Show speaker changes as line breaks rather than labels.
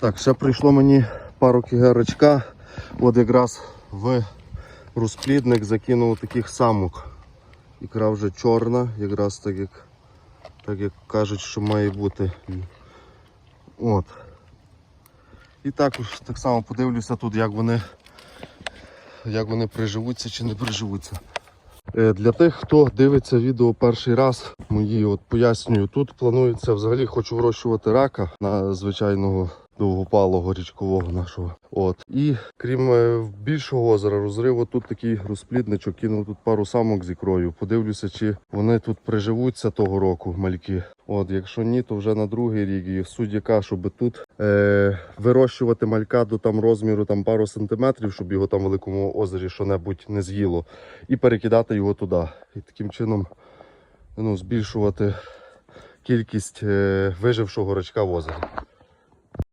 Так, ще прийшло мені пару кігерочка. От якраз в розплідник закинув таких самок. Ікра вже чорна, якраз так як, так як кажуть, що має бути. От. І також так само подивлюся тут, як вони, як вони приживуться чи не приживуться. Е, Для тих, хто дивиться відео перший раз, мої от пояснюю, тут планується взагалі хочу вирощувати рака на звичайного довгопалого річкового нашого. От. І крім е, більшого озера розриву, тут такий розплідничок, кинув тут пару самок з ікрою. Подивлюся, чи вони тут приживуться того року, мальки. От, якщо ні, то вже на другий рік. І суть яка, щоб тут е, вирощувати малька до там розміру там пару сантиметрів, щоб його там в великому озері що-небудь не з'їло, і перекидати його туди. І таким чином ну, збільшувати кількість е, вижившого рачка в озері.